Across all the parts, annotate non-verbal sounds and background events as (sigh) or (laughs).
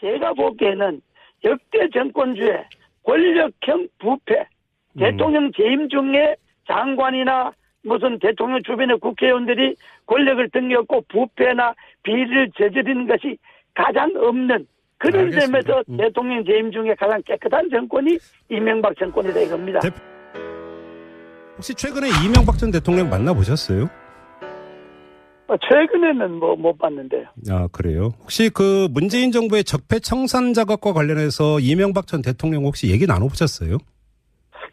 제가 보기에는 역대 정권주의 권력형 부패, 음. 대통령 재임 중에 장관이나 무슨 대통령 주변의 국회의원들이 권력을 등겼고 부패나 비리를 저지르는 것이 가장 없는 그런 알겠습니다. 점에서 음. 대통령 재임 중에 가장 깨끗한 정권이 이명박 정권이다 이겁니다. 대- 혹시 최근에 이명박 전 대통령 만나보셨어요? 어, 최근에는 뭐 못 봤는데요. 아, 그래요? 혹시 그 문재인 정부의 적폐 청산 작업과 관련해서 이명박 전 대통령 혹시 얘기 나눠보셨어요?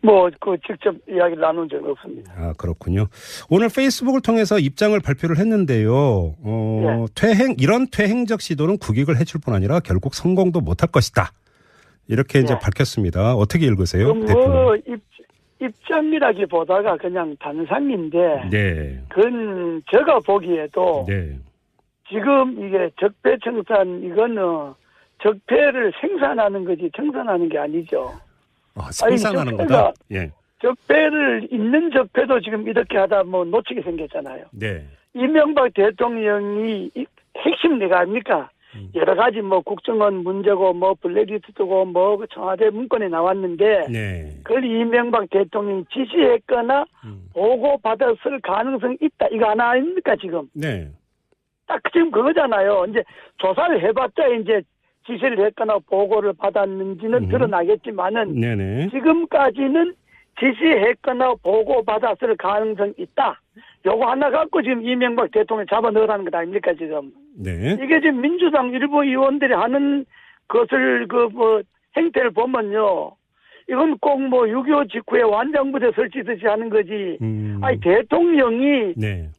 뭐 그 직접 이야기를 나눈 적은 없습니다. 아, 그렇군요. 오늘 페이스북을 통해서 입장을 발표를 했는데요. 어, 퇴행, 이런 퇴행적 시도는 국익을 해줄 뿐 아니라 결국 성공도 못할 것이다. 이렇게 이제 네. 밝혔습니다. 어떻게 읽으세요? 그 대표님? 뭐 입, 입장이라기보다가 그냥 단상인데 네. 그건 제가 보기에도 네. 지금 이게 적폐 청산 이거는 적폐를 생산하는 거지 청산하는 게 아니죠. 아, 생산하는 아니, 거다? 예. 적폐를 있는 적폐도 지금 이렇게 하다 뭐 놓치게 생겼잖아요. 네. 이명박 대통령이 이- 핵심 내가 아닙니까? 음. 여러 가지 뭐 국정원 문제고 뭐 블랙리스트고 뭐그 청와대 문건에 나왔는데 네. 그걸 이명박 대통령이 지시했거나 음. 보고 받았을 가능성이 있다. 이거 하나 아닙니까 지금? 네. 딱 지금 그거잖아요. 이제 조사를 해봤자 이제 지시를 했거나 보고를 받았는지는 음. 드러나겠지만은 네네. 지금까지는 지시했거나 보고 받았을 가능성이 있다. 요거 하나 갖고 지금 이명박 대통령 잡아 넣으라는 것 아닙니까 지금? 네. 이게 지금 민주당 일부 의원들이 하는 것을 그 뭐 행태를 보면요. 이건 꼭 뭐 6.25 직후에 완장부대 설치듯이 하는 거지. 음. 아니 대통령이 네.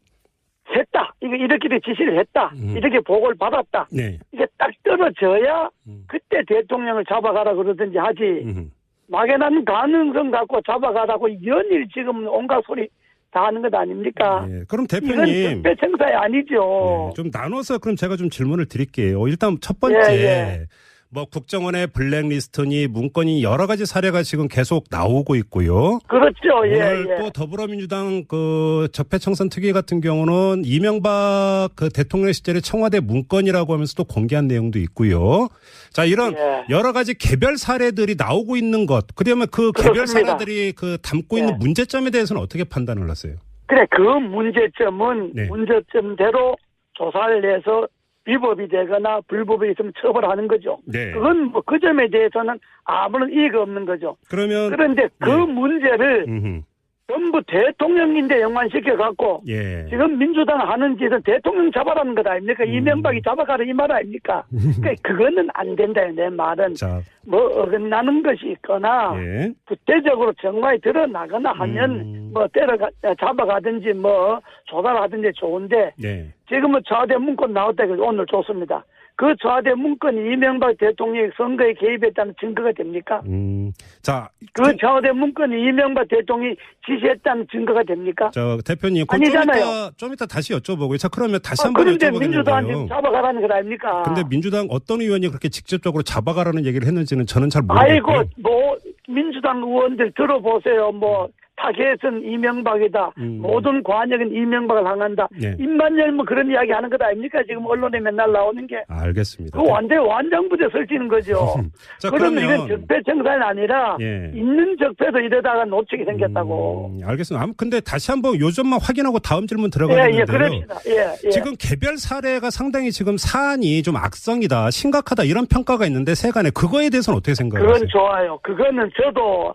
했다. 이거 이렇게 지시를 했다. 음. 이렇게 보고를 받았다. 네. 이게 딱 떨어져야 음. 그때 대통령을 잡아가라 그러든지 하지. 음. 막연한 가능성 갖고 잡아가라고 연일 지금 온갖 소리 다 하는 것 아닙니까? 네. 그럼 이건 대표님. 적폐청사이 아니죠. 네, 좀 나눠서 그럼 제가 좀 질문을 드릴게요. 일단 첫 번째 예, 예. 뭐 국정원의 블랙리스트니 문건이 여러 가지 사례가 지금 계속 나오고 있고요. 그렇죠. 예, 오늘 예. 또 더불어민주당 그 적폐청산 특위 같은 경우는 이명박 그 대통령 시절의 청와대 문건이라고 하면서 또 공개한 내용도 있고요. 자 이런 예. 여러 가지 개별 사례들이 나오고 있는 것. 그러면 그 개별 그렇습니다. 사례들이 그 담고 예. 있는 문제점에 대해서는 어떻게 판단을 하세요? 그래 그 문제점은 네. 문제점대로 조사를 해서 위법이 되거나 불법이 있으면 처벌하는 거죠. 네. 그건 뭐 그 점에 대해서는 아무런 이의가 없는 거죠. 그러면 그런데 그 네. 문제를 음흠. 전부 대통령인데 연관시켜 갖고 예. 지금 민주당 하는 짓은 대통령 잡아라는 것 아닙니까? 음. 이명박이 잡아가라 이 말 아닙니까? 그러니까 그거는 안 된다. 내 말은 자, 뭐 어긋나는 것이 있거나 예. 구체적으로 정말 드러나거나 하면 음. 뭐 때려가 잡아가든지 뭐 조사를 하든지 좋은데 네. 지금은 저하대 문건 나왔다 그래서 오늘 좋습니다. 그 저하대 문건이 이명박 대통령이 선거에 개입했다는 증거가 됩니까? 음. 자, 그 저하대 문건이 이명박 대통령이 지시했다는 증거가 됩니까? 저 대표님, 아니잖아요. 이따 좀 이따 다시 여쭤보고요. 자, 그러면 다시 아, 한번 그런데 민주당한테 여쭤보겠는데요. 잡아가라는 것 아닙니까? 근데 민주당 어떤 의원이 그렇게 직접적으로 잡아가라는 얘기를 했는지는 저는 잘 모르겠고요. 아이고 뭐 민주당 의원들 들어보세요. 뭐 타겟은 이명박이다. 음. 모든 관역은 이명박을 향한다. 네. 입만 열면 그런 이야기 하는 것 아닙니까? 지금 언론에 맨날 나오는 게. 알겠습니다. 그 완전 완장부대 설치는 거죠. 자, 그러면 그러면 이건 적폐청산이 아니라 예. 있는 적폐도 이러다가 놓치게 생겼다고. 음, 알겠습니다. 아무- 근데 다시 한번 요점만 확인하고 다음 질문 예, 들어가겠는데요. 예, 그럽시다. 예, 예. 지금 개별 사례가 상당히 지금 사안이 좀 악성이다, 심각하다 이런 평가가 있는데 세간에 그거에 대해서는 어떻게 생각하세요? 그건 좋아요. 그거는 저도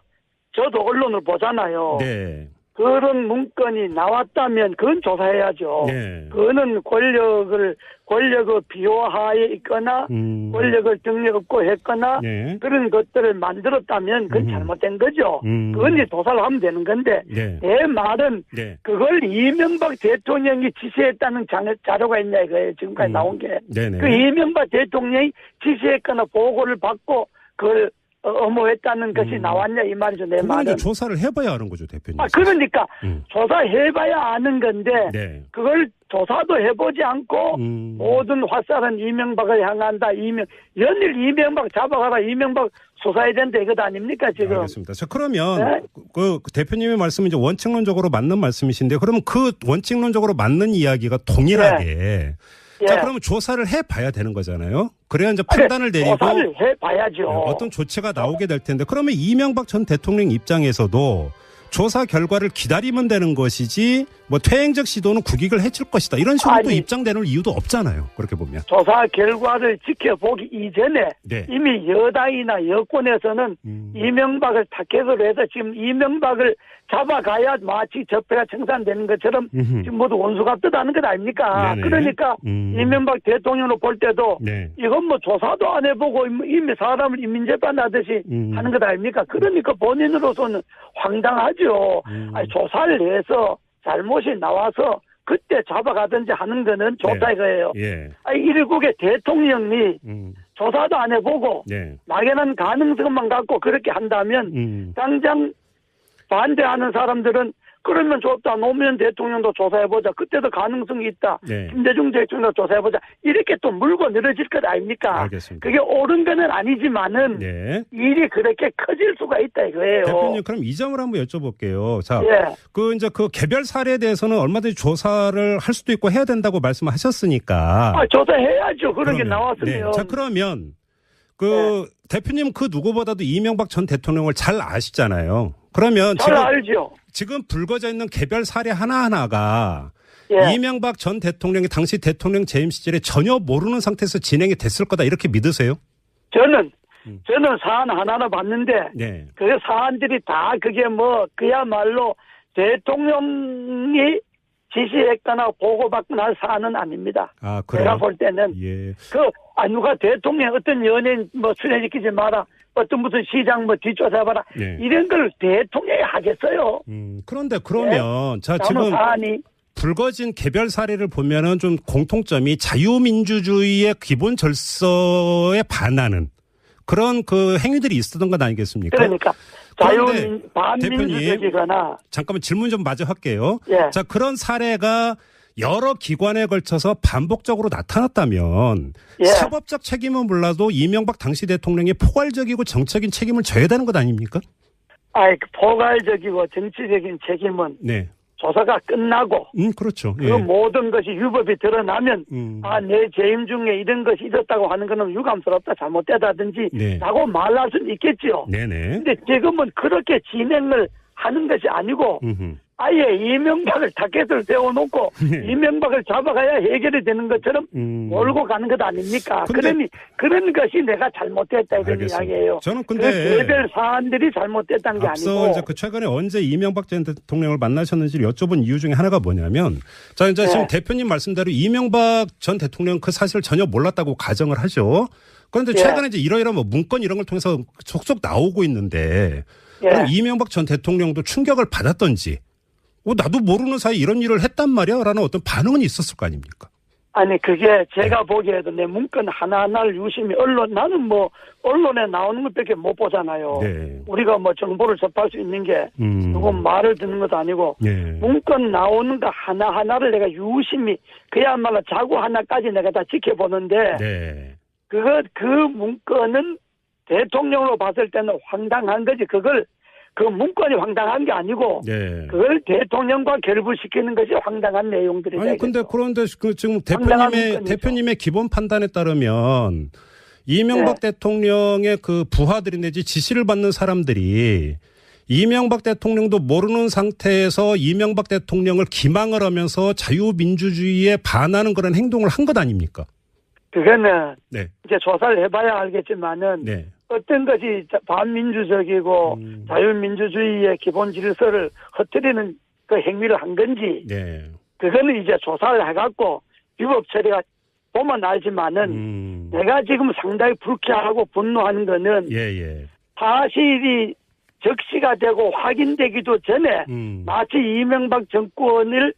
저도 언론을 보잖아요. 네. 그런 문건이 나왔다면 그건 조사해야죠. 네. 그거는 권력을 권력의 비호하에 있거나 음. 권력을 등에 업고 했거나 네. 그런 것들을 만들었다면 그건 음. 잘못된 거죠. 음. 그건 이제 조사를 하면 되는 건데 네. 내 말은 네. 그걸 이명박 대통령이 지시했다는 자- 자료가 있냐 이거예요. 지금까지 음. 나온 게. 네네. 그 이명박 대통령이 지시했거나 보고를 받고 그걸 어, 엄호했다는 것이 음. 나왔냐 이 말이죠. 내 말은. 이제 조사를 해봐야 하는 거죠, 대표님. 아 그러니까 음. 조사해봐야 아는 건데 네. 그걸 조사도 해보지 않고 음. 모든 화살은 이명박을 향한다. 이명 연일 이명박 잡아가라. 이명박 수사해야 된다 이것 아닙니까 지금? 알겠습니다. 자, 그러면 네? 그, 그 대표님의 말씀은 이제 원칙론적으로 맞는 말씀이신데 그러면 그 원칙론적으로 맞는 이야기가 동일하게 네. 예. 자, 그러면 조사를 해봐야 되는 거잖아요. 그래야 이제 아니, 판단을 내리고 조사를 해봐야죠. 어떤 조치가 나오게 될 텐데 그러면 이명박 전 대통령 입장에서도 조사 결과를 기다리면 되는 것이지 뭐 퇴행적 시도는 국익을 해칠 것이다 이런 식으로 또 아니. 입장 내놓을 이유도 없잖아요. 그렇게 보면. 조사 결과를 지켜보기 이전에 네. 이미 여당이나 여권에서는 음. 이명박을 타겟으로 해서 지금 이명박을 잡아가야 마치 적폐가 청산되는 것처럼 음흠. 지금 모두 원수가 뜨다는 것 아닙니까? 네네. 그러니까 음. 이명박 대통령으로 볼 때도 네. 이건 뭐 조사도 안 해보고 이미 사람을 인민재판 하듯이 음. 하는 것 아닙니까? 그러니까 본인으로서는 황당하 죠. 음. 아니, 조사를 해서 잘못이 나와서 그때 잡아가든지 하는 거는 좋다 네. 이거예요. 예. 아니, 일국의 대통령이 음. 조사도 안 해보고 네. 막연한 가능성만 갖고 그렇게 한다면 음. 당장 반대하는 사람들은 그러면 좋다. 노무현 대통령도 조사해보자. 그때도 가능성이 있다. 네. 김대중 대통령도 조사해보자. 이렇게 또 물고 늘어질 것 아닙니까? 알겠습니다. 그게 옳은 거는 아니지만은 네. 일이 그렇게 커질 수가 있다 이거예요. 대표님 그럼 이 점을 한번 여쭤볼게요. 자, 예. 그 이제 그 개별 사례에 대해서는 얼마든지 조사를 할 수도 있고 해야 된다고 말씀하셨으니까. 아, 조사해야죠. 그런 게 그러면, 나왔으면. 네. 자, 그러면 그 대표님 그 누구보다도 이명박 전 대통령을 잘 아시잖아요. 그러면 잘 지금 알죠. 지금 불거져 있는 개별 사례 하나하나가 예. 이명박 전 대통령이 당시 대통령 재임 시절에 전혀 모르는 상태에서 진행이 됐을 거다 이렇게 믿으세요? 저는 음. 저는 사안 하나하나 봤는데 네. 그 사안들이 다 그게 뭐 그야말로 대통령이 지시했거나 보고받거나 할 사안은 아닙니다. 아, 제가 그래요? 볼 때는 예. 그, 아, 누가 대통령 어떤 연예인 뭐 출연시키지 마라. 어떤 무슨 시장 뭐 뒷조사해봐라. 네. 이런 걸 대통령이 하겠어요. 음, 그런데 그러면 자, 아무 지금 사안이. 불거진 개별 사례를 보면은 좀 공통점이 자유민주주의의 기본 절서에 반하는 그런 그 행위들이 있었던 것 아니겠습니까? 그러니까 그런데 자유민, 반민주적이거나 잠깐만 질문 좀 마저 할게요. 예. 자, 그런 사례가 여러 기관에 걸쳐서 반복적으로 나타났다면 예. 사법적 책임은 몰라도 이명박 당시 대통령이 포괄적이고 정책인 책임을 져야 되는 것 아닙니까? 아이, 그 포괄적이고 정치적인 책임은 네. 조사가 끝나고 음, 그렇죠. 그 예. 모든 것이 유법이 드러나면 음. 아, 내 재임 중에 이런 것이 있었다고 하는 거는 유감스럽다, 잘못되다든지 네. 라고 말할 수는 있겠지요. 네네. 근데 지금은 그렇게 진행을 하는 것이 아니고 음흠. 아예 이명박을 타겟을 세워놓고 네. 이명박을 잡아가야 해결이 되는 것처럼 음. 몰고 가는 것 아닙니까? 그러니 그런 것이 내가 잘못됐다 이런 알겠습니다. 이야기예요. 저는 그 근데 개별 사안들이 잘못됐다는 게 아니고 이제 그 최근에 언제 이명박 전 대통령을 만나셨는지 여쭤본 이유 중에 하나가 뭐냐면 자 이제 네. 지금 대표님 말씀대로 이명박 전 대통령 그 사실을 전혀 몰랐다고 가정을 하죠. 그런데 예. 최근에 이제 이러이러 뭐 문건 이런 걸 통해서 속속 나오고 있는데 예. 그럼 이명박 전 대통령도 충격을 받았던지 어, 나도 모르는 사이 이런 일을 했단 말이야 라는 어떤 반응은 있었을 거 아닙니까? 아니 그게 제가 보기에도 내 문건 하나하나를 유심히 언론 나는 뭐 언론에 나오는 것밖에 못 보잖아요. 네. 우리가 뭐 정보를 접할 수 있는 게 음. 누구 말을 듣는 것도 아니고 예. 문건 나오는 거 하나하나를 내가 유심히 그야말로 자구 하나까지 내가 다 지켜보는데 네. 그거 그 문건은 대통령으로 봤을 때는 황당한 거지 그걸 그 문건이 황당한 게 아니고 네. 그걸 대통령과 결부시키는 것이 황당한 내용들이다. 아니 근데. 그런데 그 지금 대표님의. 대표님의 기본 판단에 따르면 이명박 네. 대통령의 그 부하들이 내지 지시를 받는 사람들이 이명박 대통령도 모르는 상태에서 이명박 대통령을 기망을 하면서 자유민주주의에 반하는 그런 행동을 한 것 아닙니까? 그거는 네. 이제 조사를 해봐야 알겠지만은 네. 어떤 것이 자- 반민주적이고 음. 자유민주주의의 기본 질서를 흐트리는 그 행위를 한 건지 네. 그거는 이제 조사를 해갖고 위법 처리가 보면 알지만은 음. 내가 지금 상당히 불쾌하고 분노하는 거는 예, 예. 사실이 적시가 되고 확인되기도 전에 음. 마치 이명박 정권을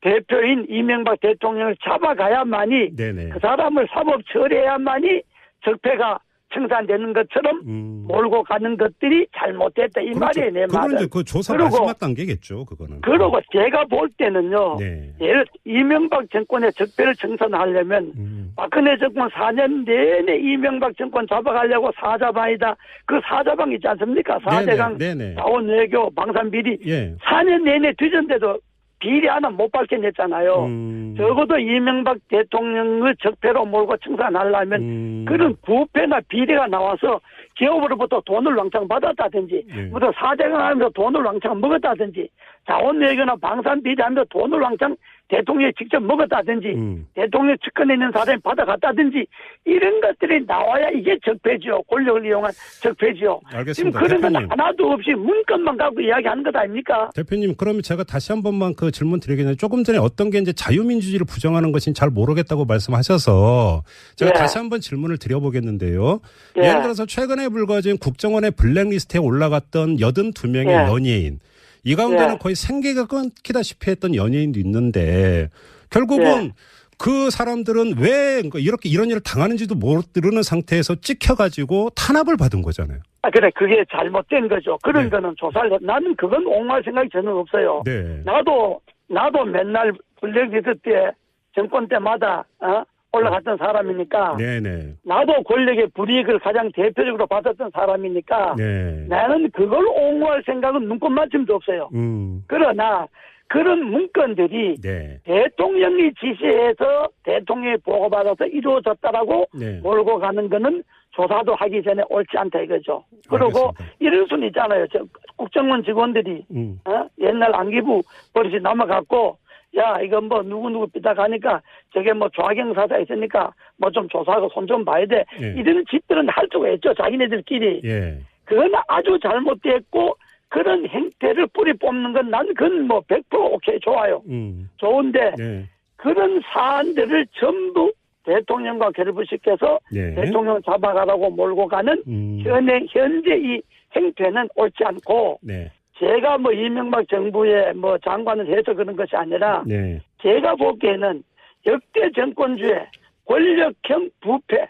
대표인 이명박 대통령을 잡아가야만이 네네. 그 사람을 사법 처리해야만이 적폐가 청산되는 것처럼 음. 몰고 가는 것들이 잘못됐다 이 말이에요 내 말은. 이제 그 조사 그리고- 마지막 단계겠죠, 그거는. 그러고 제가 볼 때는요. 네. 예를 이명박 정권의 적폐를 청산하려면 음. 박근혜 정권 4년 내내 이명박 정권 잡아가려고 사자방이다. 그 사자방 있지 않습니까? 사대강 네네. 네네. 자원 외교 방산 비리 예. 4년 내내 뒤졌는데도 비리 하나 못 밝혀냈잖아요. 음. 적어도 이명박 대통령을 적폐로 몰고 청산하려면 음. 그런 부패나 비리가 나와서 기업으로부터 돈을 왕창 받았다든지 예. 무슨 사정을 하면서 돈을 왕창 먹었다든지 자원 외교나 방산 비리하면서 돈을 왕창 대통령이 직접 먹었다든지 음. 대통령 측근에 있는 사람이 받아갔다든지 이런 것들이 나와야 이게 적폐지요. 권력을 이용한 적폐지요. 지금 알겠습니다. 그런 건 대표님. 하나도 없이 문건만 갖고 이야기하는 것 아닙니까? 대표님, 그러면 제가 다시 한 번만 그 질문 드리겠는데 조금 전에 어떤 게 이제 자유민주주의를 부정하는 것인 잘 모르겠다고 말씀하셔서 제가 예. 다시 한 번 질문을 드려보겠는데요. 예. 예를 들어서 최근에 불거진 국정원의 블랙리스트에 올라갔던 82명의 예. 연예인. 이 가운데는 예. 거의 생계가 끊기다시피 했던 연예인도 있는데 결국은 예. 그 사람들은 왜 이렇게 이런 일을 당하는지도 모르는 상태에서 찍혀가지고 탄압을 받은 거잖아요. 아, 그래, 그게 잘못된 거죠. 그런 네. 거는 조사를, 나는 그건 옹호할 생각이 전혀 없어요. 네. 나도, 나도 맨날 블랙리스트 때, 정권 때마다, 어? 올라갔던 사람이니까, 네네. 나도 권력의 불이익을 가장 대표적으로 받았던 사람이니까, 네. 나는 그걸 옹호할 생각은 눈꽃만큼도 없어요. 음. 그러나, 그런 문건들이 네. 대통령이 지시해서 대통령이 보고받아서 이루어졌다라고 네. 몰고 가는 거는 조사도 하기 전에 옳지 않다 이거죠. 그리고 알겠습니다. 이런 수는 있잖아요. 저 국정원 직원들이 음. 어? 옛날 안기부 버릇이 남아갖고 야 이거 뭐 누구누구 삐딱하니까 저게 뭐 좌경사사 있으니까 뭐 좀 조사하고 손 좀 봐야 돼. 예. 이런 짓들은 할 수가 있죠. 자기네들끼리. 예. 그건 아주 잘못됐고 그런 행태를 뿌리 뽑는 건 난 그건 뭐 100% 오케이 좋아요. 음. 좋은데 네. 그런 사안들을 전부 대통령과 결부시켜서 예. 대통령 잡아가라고 몰고 가는 음. 현행 현재 이 행태는 옳지 않고 네. 제가 뭐 이명박 정부의 뭐 장관을 해서 그런 것이 아니라 네. 제가 보기에는 역대 정권주의 권력형 부패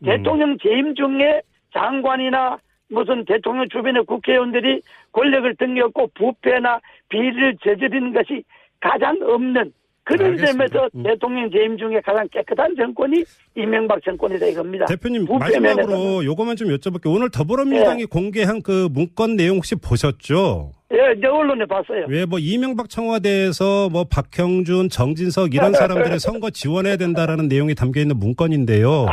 음. 대통령 재임 중에 장관이나 무슨 대통령 주변의 국회의원들이 권력을 등겼고 부패나 비리를 저지르는 것이 가장 없는 그런 알겠습니다. 점에서 음. 대통령 재임 중에 가장 깨끗한 정권이 이명박 정권이다 이겁니다. 대표님 마지막으로. 요거만 좀 여쭤볼게요. 오늘 더불어민주당이 예. 공개한 그 문건 내용 혹시 보셨죠? 예, 내 언론에 봤어요. 왜 뭐 이명박 청와대에서 뭐 박형준, 정진석 이런 사람들의 (laughs) 선거 지원해야 된다라는 내용이 담겨 있는 문건인데요.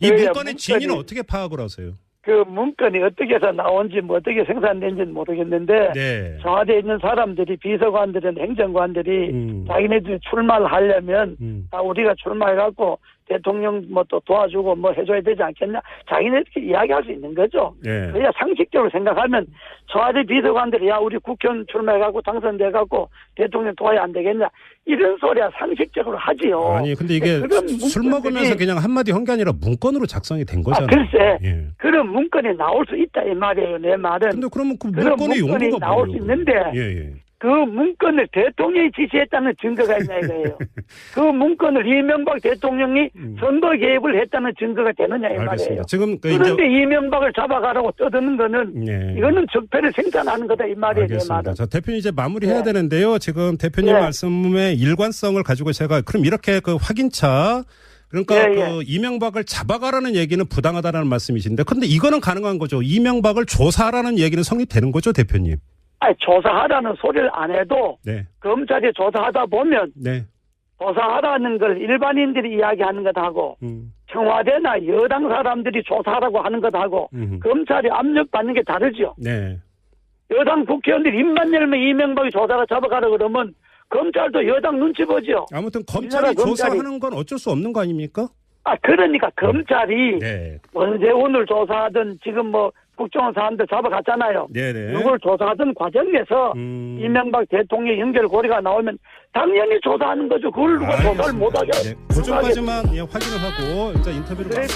이 예, 문건의 문건이- 진위는 어떻게 파악을 하세요? 그 문건이 어떻게 해서 나온지 뭐 어떻게 생산된지는 모르겠는데 네. 청와대에 있는 사람들이 비서관들은 행정관들이 음. 자기네들이 출마를 하려면 음. 아, 우리가 출마해갖고 대통령 뭐 또 도와주고 뭐 해줘야 되지 않겠냐 자기네들끼리 이야기할 수 있는 거죠. 네. 그냥 상식적으로 생각하면 청와대 비서관들이 야 우리 국회의원 출마해갖고 당선돼갖고 대통령 도와야 안 되겠냐 이런 소리야 상식적으로 하지요. 아니 근데 이게 그런 술 먹으면서 그냥 한마디 한 게 아니라 문건으로 작성이 된 아, 거잖아요. 글쎄 예. 그런 문건이 나올 수 있다 이 말이에요 내 말은. 근데 그러면 그 문건의 문건이 용도가 나올 뭐예요? 수 있는데 예, 예. 그 문건을 대통령이 지시했다는 증거가 있냐 이거예요. (laughs) 그 문건을 이명박 대통령이 음. 선거 개입을 했다는 증거가 되느냐 이 말이에요. 지금 그 그런데 이제 이명박을 잡아가라고 떠드는 거는 예. 이거는 적폐를 생산하는 거다 이 말이에요 내 알겠습니다. 자, 대표님 이제 마무리해야 네. 되는데요. 지금 대표님 네. 말씀의 일관성을 가지고 제가 그럼 이렇게 그 확인차 그러니까 예, 그 예. 이명박을 잡아가라는 얘기는 부당하다라는 말씀이신데 근데 이거는 가능한 거죠. 이명박을 조사하라는 얘기는 성립되는 거죠, 대표님. 아니 조사하라는 소리를 안 해도 네. 검찰이 조사하다 보면 네. 조사하라는 걸 일반인들이 이야기하는 것하고 음. 청와대나 여당 사람들이 조사하라고 하는 것하고 음. 검찰이 압력받는 게 다르죠. 네. 여당 국회의원들이 입만 열면 이명박이 조사가 잡아가라 그러면 검찰도 여당 눈치 보죠. 아무튼 검찰이 검찰이- 조사하는 건 어쩔 수 없는 거 아닙니까? 아 그러니까 검찰이 네. 원세훈을 조사하든 지금 뭐 국정원 사람들 잡아갔잖아요. 네, 네. 이걸 조사하던 과정에서 음. 이명박 대통령 연결고리가 나오면 당연히 조사하는 거죠. 그걸 누가 조사를 알겠습니다. 못하게 네. 그 점까지만 예, 확인을 하고 일단 인터뷰를 그래.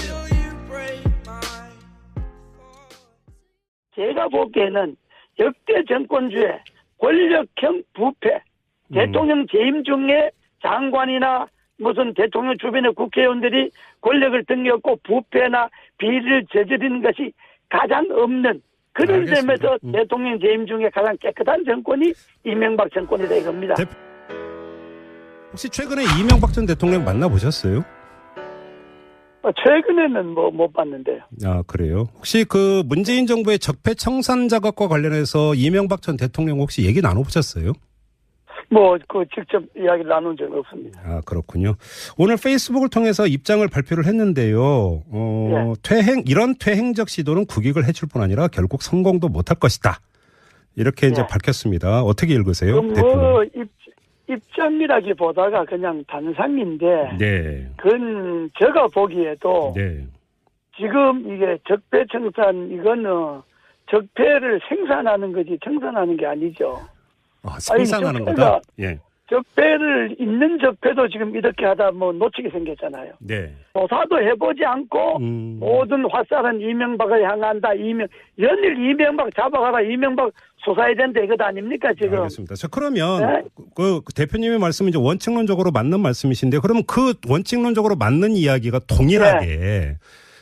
제가 보기에는 역대 정권주의 권력형 부패 음. 대통령 재임 중에 장관이나 무슨 대통령 주변의 국회의원들이 권력을 등겼고 부패나 비리를 저지르는 것이 가장 없는 그런 알겠습니다. 점에서 음. 대통령 재임 중에 가장 깨끗한 정권이 이명박 정권이다 이겁니다. 대- 혹시 최근에 이명박 전 대통령 만나보셨어요? 어, 최근에는 뭐 못 봤는데요. 아, 그래요? 혹시 그 문재인 정부의 적폐 청산 작업과 관련해서 이명박 전 대통령 혹시 얘기 나눠보셨어요? 뭐 그 직접 이야기를 나눈 적은 없습니다. 아, 그렇군요. 오늘 페이스북을 통해서 입장을 발표를 했는데요. 어, 예. 퇴행, 이런 퇴행적 시도는 국익을 해칠 뿐 아니라 결국 성공도 못할 것이다. 이렇게 이제 예. 밝혔습니다. 어떻게 읽으세요? 그 대표님? 뭐 입, 입장이라기보다가 그냥 단상인데 네. 그건 제가 보기에도 네. 지금 이게 적폐 청산 이거는 적폐를 생산하는 거지 청산하는 게 아니죠. 아, 생산하는 아니, 거다? 예. 적폐를 있는 적폐도 지금 이렇게 하다 뭐 놓치게 생겼잖아요. 네. 조사도 해보지 않고 음. 모든 화살은 이명박을 향한다. 이명 연일 이명박 잡아가라. 이명박 수사해야 된다 이것 아닙니까 지금? 알겠습니다. 자, 그러면 네? 그, 그 대표님의 말씀은 이제 원칙론적으로 맞는 말씀이신데 그러면 그 원칙론적으로 맞는 이야기가 동일하게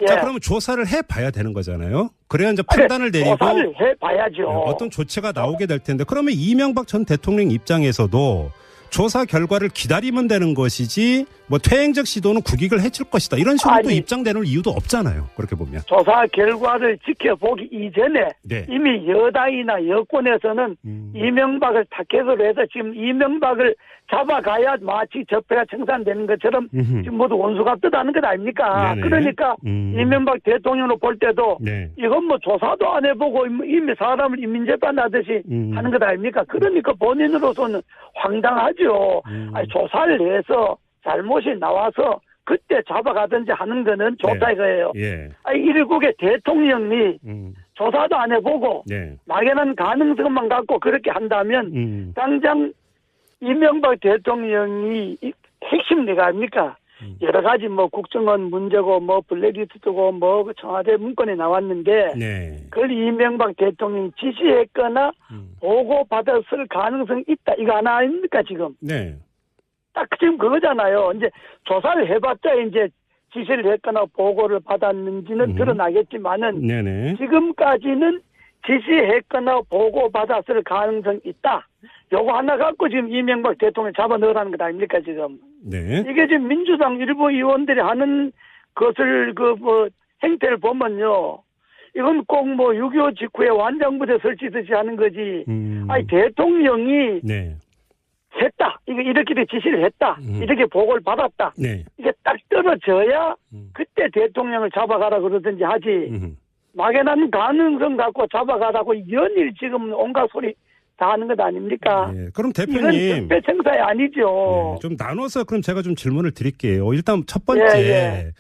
예. 자, 그러면 조사를 해 봐야 되는 거잖아요. 그래야 이제 판단을 내리고 조사를 해봐야죠. 네, 어떤 조치가 나오게 될 텐데 그러면 이명박 전 대통령 입장에서도 조사 결과를 기다리면 되는 것이지 뭐 퇴행적 시도는 국익을 해칠 것이다 이런 식으로 또 아니. 입장되는 이유도 없잖아요 그렇게 보면 조사 결과를 지켜보기 이전에 네. 이미 여당이나 여권에서는 음. 이명박을 타켓으로 해서 지금 이명박을 잡아가야 마치 적폐가 청산되는 것처럼 음흠. 지금 모두 원수가 뜨다는 것 아닙니까? 네네. 그러니까 음. 이명박 대통령으로 볼 때도 네. 이건 뭐 조사도 안 해보고 이미 사람을 인민재판 하듯이 음. 하는 것 아닙니까? 그러니까 본인으로서는 황당하죠. 음. 아니, 조사를 해서 잘못이 나와서 그때 잡아가든지 하는 거는 좋다 네. 이거예요. 예. 아니, 일국의 대통령이 음. 조사도 안 해보고 네. 막연한 가능성만 갖고 그렇게 한다면 음. 당장 이명박 대통령이 이- 핵심 내가 아닙니까? 음. 여러 가지 뭐 국정원 문제고 뭐 블랙리스트고 뭐그 청와대 문건이 나왔는데 네. 그걸 이명박 대통령이 지시했거나 음. 보고 받았을 가능성이 있다. 이거 하나 아닙니까 지금? 네. 딱 지금 그거잖아요. 이제 조사를 해봤자 이제 지시를 했거나 보고를 받았는지는 음. 드러나겠지만은 네네. 지금까지는 지시했거나 보고받았을 가능성이 있다. 요거 하나 갖고 지금 이명박 대통령 잡아 넣으라는 것 아닙니까 지금? 네. 이게 지금 민주당 일부 의원들이 하는 것을 그 뭐 행태를 보면요. 이건 꼭 뭐 6.25 직후에 완장부대 설치듯이 하는 거지. 음. 아니 대통령이 네. 했다. 이거 이렇게 지시를 했다. 음. 이렇게 보고를 받았다. 네. 이게 딱 떨어져야 음. 그때 대통령을 잡아가라 그러든지 하지. 음. 막연한 가능성 갖고 잡아가라고 연일 지금 온갖 소리 다 하는 것 아닙니까? 예. 그럼 이건 대표님 적폐청사이 아니죠. 네, 좀 나눠서 그럼 제가 좀 질문을 드릴게요. 일단 첫 번째 예, 예.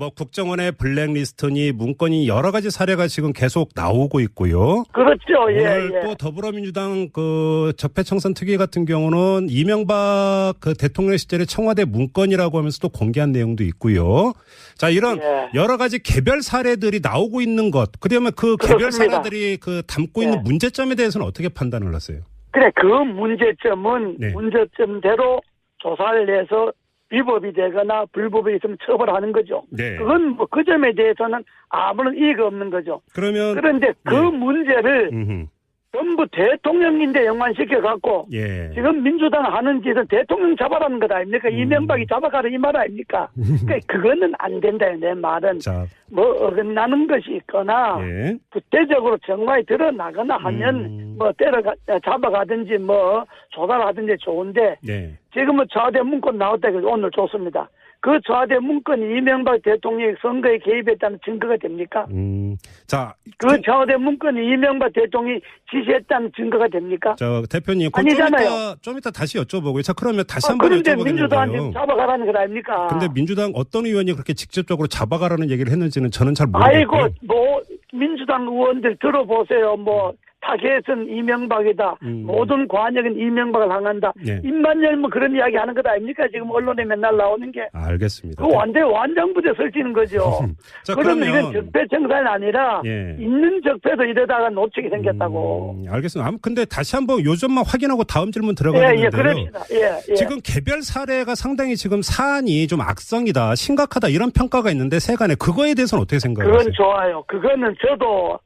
뭐 국정원의 블랙리스트니 문건이 여러 가지 사례가 지금 계속 나오고 있고요. 그렇죠. 예, 오늘 예. 또 더불어민주당 그 적폐청산 특위 같은 경우는 이명박 그 대통령 시절의 청와대 문건이라고 하면서 또 공개한 내용도 있고요. 자 이런 예. 여러 가지 개별 사례들이 나오고 있는 것. 그러면 그 개별 그렇습니다. 사례들이 그 담고 예. 있는 문제점에 대해서는 어떻게 판단을 하세요? 그래, 그 문제점은 네. 문제점대로 조사를 해서 위법이 되거나 불법이 있으면 처벌하는 거죠. 네. 그건 뭐 그 점에 대해서는 아무런 이의가 없는 거죠. 그러면 그런데 그 네. 문제를 음흠. 전부 대통령인데 연관시켜 갖고 예. 지금 민주당 하는 짓은 대통령 잡아라는 것 아닙니까? 음. 이명박이 잡아가라 이 말 아닙니까? (laughs) 그러니까 그거는 안 된다 내 말은 자, 뭐 어긋나는 것이 있거나 예. 구체적으로 정말 드러나거나 하면 음. 뭐 때려가 잡아가든지 뭐 조사를 하든지 좋은데 네. 지금은 저하대 문건 나왔다 해서 오늘 좋습니다. 그 저하대 문건이 이명박 대통령이 선거에 개입했다는 증거가 됩니까? 음. 자, 그 저하대 문건이 이명박 대통령이 지시했다는 증거가 됩니까? 저 대표님, 그좀 아니잖아요. 이따 좀 이따 다시 여쭤보고요. 자, 그러면 다시 아, 한번 그런데 민주당한테. 잡아가라는 것 아닙니까? 근데 민주당 어떤 의원이 그렇게 직접적으로 잡아가라는 얘기를 했는지는 저는 잘 모르겠고요. 아이고 뭐 민주당 의원들 들어보세요. 뭐 타겟은 이명박이다. 음. 모든 관역은 이명박을 향한다. 네. 입만 열면 그런 이야기 하는 것 아닙니까? 지금 언론에 맨날 나오는 게. 알겠습니다. 그 완전 완장부대 설치는 거죠. 자, 그러면 이건 그러면 적폐 청산이 아니라 예. 있는 적폐도 이러다가 놓치게 생겼다고. 음, 알겠습니다. 아무 근데 다시 한번 요점만 확인하고 다음 질문 예, 들어가겠는데요. 예, 그럽시다. 예, 예. 지금 개별 사례가 상당히 지금 사안이 좀 악성이다, 심각하다 이런 평가가 있는데 세간에 그거에 대해서는 어떻게 생각하세요? 그건 좋아요. 그거는 저도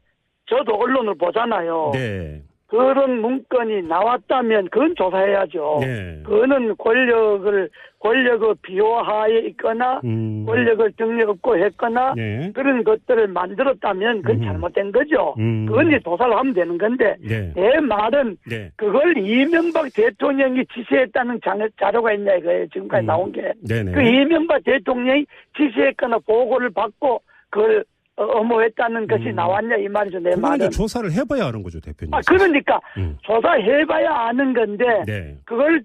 저도 언론을 보잖아요. 네. 그런 문건이 나왔다면 그건 조사해야죠. 네. 그거는 권력을 권력의 비호하에 있거나 음. 권력을 등에 업고 했거나 네. 그런 것들을 만들었다면 그건 음흠. 잘못된 거죠. 음. 그건 이제 조사를 하면 되는 건데 네. 내 말은 네. 그걸 이명박 대통령이 지시했다는 자- 자료가 있냐 이거예요. 지금까지 음. 나온 게. 그 이명박 대통령이 지시했거나 보고를 받고 그걸 어, 엄호했다는 것이 음. 나왔냐 이 말이죠. 내 말은. 조사를 해봐야 하는 거죠, 대표님. 아 그러니까 음. 조사해봐야 아는 건데 네. 그걸